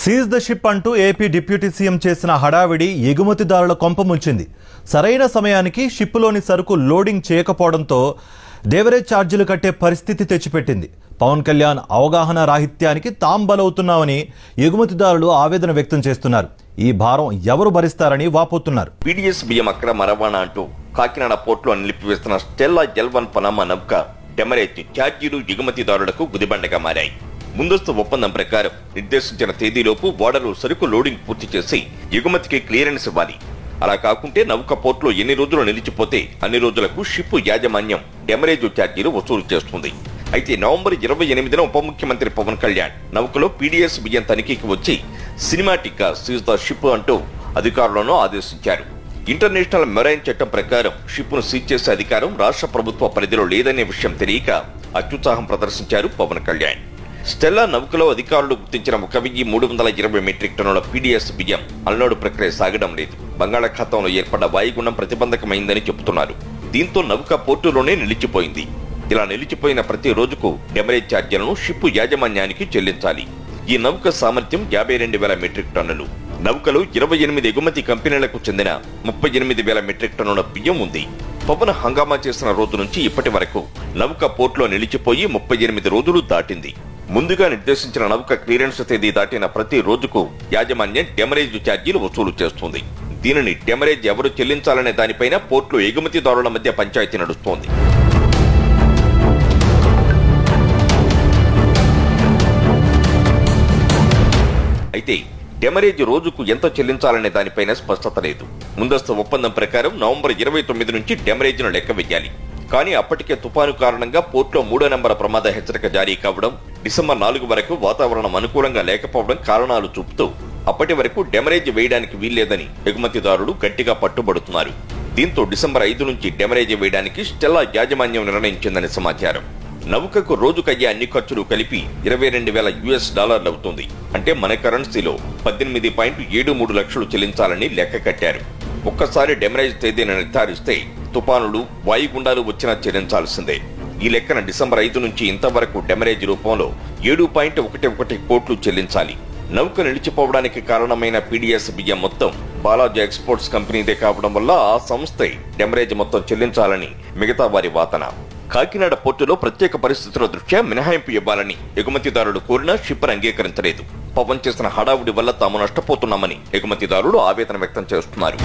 Seize the ship అంటూ AP deputy CM చేసిన హడావిడి ఎగుమతిదారుల కొంపముంచింది సరైన సమయానికి షిప్పులోని సరుకు లోడింగ్ చేయకపోవడంతో డెవరేజ్ ఛార్జీలు కట్టే పరిస్థితి తెచ్చిపెట్టింది. పవన్ కళ్యాణ్ అవగాహన రాహిత్యానికి తాం బలవుతున్నామని ఎగుమతిదారులు ఆవేదన వ్యక్తం చేస్తున్నారు. ఈ భారం ఎవరు భరిస్తారని వాపోతున్నారు. పీడీఎస్ బియ్యం అక్రమ రవాణా అంటూ కాకినాడ పోర్టులో నిలిపివేస్తున్న స్టెల్లా ఎల్వన్ పనామా నౌక డెమరేజ్ ఛార్జీలు ఎగుమతిదారులకు గుదిబండగా మారాయి. ముందస్తు ఒప్పందం ప్రకారం నిర్దేశించిన తేదీలోపు ఓడలు సరుకు లోడింగ్ పూర్తి చేసి ఎగుమతికి క్లియరెన్స్ ఇవ్వాలి. అలా కాకుంటే నౌక పోర్టులో ఎన్ని రోజులు నిలిచిపోతే అన్ని రోజులకు షిప్ యాజమాన్యం డెమరేజ్ ఛార్జీలు వసూలు చేస్తుంది. అయితే నవంబర్ ఇరవై ఎనిమిదిన ఉప ముఖ్యమంత్రి పవన్ కళ్యాణ్ నౌకలో పీడీఎస్ బియ్యం తనిఖీకి వచ్చి సినిమాటిక్గా సీజ్ ద షిప్ అంటూ అధికారులను ఆదేశించారు. ఇంటర్నేషనల్ మెరైన్ చట్టం ప్రకారం షిప్ను సీజ్ చేసే అధికారం రాష్ట్ర ప్రభుత్వ పరిధిలో లేదనే విషయం తెలియక అత్యుత్సాహం ప్రదర్శించారు పవన్ కళ్యాణ్. స్టెల్లా నౌకలో అధికారులు గుర్తించిన ఒక వెయ్యి మూడు వందల ఇరవై మెట్రిక్ టన్నుల పీడీఎస్ బియ్యం అన్లోడ్ ప్రక్రియ సాగడం లేదు. బంగాళాఖాతంలో ఏర్పడ్డ వాయుగుండం ప్రతిబంధకమైందని చెబుతున్నారు. దీంతో నౌక పోర్టులోనే నిలిచిపోయింది. ఇలా నిలిచిపోయిన ప్రతి రోజుకు డెమరేజ్ ఛార్జీలను షిప్ యాజమాన్యానికి చెల్లించాలి. ఈ నౌక సామర్థ్యం యాభై రెండు వేల మెట్రిక్ టన్నులు. నౌకలో ఇరవై ఎనిమిది ఎగుమతి కంపెనీలకు చెందిన ముప్పై ఎనిమిది వేల మెట్రిక్ టన్నుల బియ్యం ఉంది. పవన్ హంగామా చేసిన రోజు నుంచి ఇప్పటి వరకు నౌక పోర్టులో నిలిచిపోయి ముప్పై ఎనిమిది రోజులు దాటింది. ముందుగా నిర్దేశించిన నౌక క్లియరెన్స్ తేదీ దాటిన ప్రతి రోజుకు యాజమాన్యం డెమరేజ్ ఛార్జీలు వసూలు చేస్తుంది. దీనిని డెమరేజ్ ఎవరు చెల్లించాలనే దానిపైన పోర్టులో ఎగుమతిదారుల మధ్య పంచాయతీ నడుస్తోంది. అయితే డెమరేజ్ రోజుకు ఎంత చెల్లించాలనే దానిపైన స్పష్టత లేదు. ముందస్తు ఒప్పందం ప్రకారం నవంబర్ ఇరవై తొమ్మిది నుంచి డెమరేజ్ను లెక్క వెయ్యాలి కానీ అప్పటికే తుపాను కారణంగా పోర్టులో మూడో నంబర్ ప్రమాద హెచ్చరిక జారీ కావడం డిసెంబర్ నాలుగు వరకు వాతావరణం అనుకూలంగా లేకపోవడం కారణాలు చూపుతూ అప్పటి వరకు డెమరేజ్ వేయడానికి వీల్లేదని ఎగుమతిదారులు గట్టిగా పట్టుబడుతున్నారు. దీంతో డిసెంబర్ ఐదు నుంచి డెమరేజ్ వేయడానికి స్టెల్లా యాజమాన్యం నిర్ణయించిందని సమాచారం. నౌకకు రోజుకయ్యే అన్ని ఖర్చులు కలిపి ఇరవై రెండు వేల యుఎస్ డాలర్లు అవుతుంది. అంటే మన కరెన్సీలో పద్దెనిమిది పాయింట్ ఏడు మూడు లక్షలు చెల్లించాలని లెక్క కట్టారు. ఒక్కసారి డెమరేజ్ తేదీని నిర్ధారిస్తే తుపానులు వాయుగుండాలు వచ్చినా చెల్లించాల్సిందే. ఈ లెక్కన డిసెంబర్ ఐదు నుంచి ఇంతవరకు డెమరేజ్ రూపంలో ఏడు పాయింట్ ఒకటి ఒకటి కోట్లు చెల్లించాలి. నౌక నిలిచిపోవడానికి కారణమైన పీడీఎస్ బియ్యం మొత్తం బాలాజీ ఎక్స్పోర్ట్స్ కంపెనీదే కావడం వల్ల ఆ సంస్థే డెమరేజ్ మొత్తం చెల్లించాలని మిగతా వారి వాదన. కాకినాడ పోర్టులో ప్రత్యేక పరిస్థితుల దృష్ట్యా మినహాయింపు ఇవ్వాలని ఎగుమతిదారుడు కోరినా షిప్పర్ అంగీకరించలేదు. పవన్ చేసిన హడావుడి వల్ల తాము నష్టపోతున్నామని ఎగుమతిదారులు ఆవేదన వ్యక్తం చేస్తున్నారు.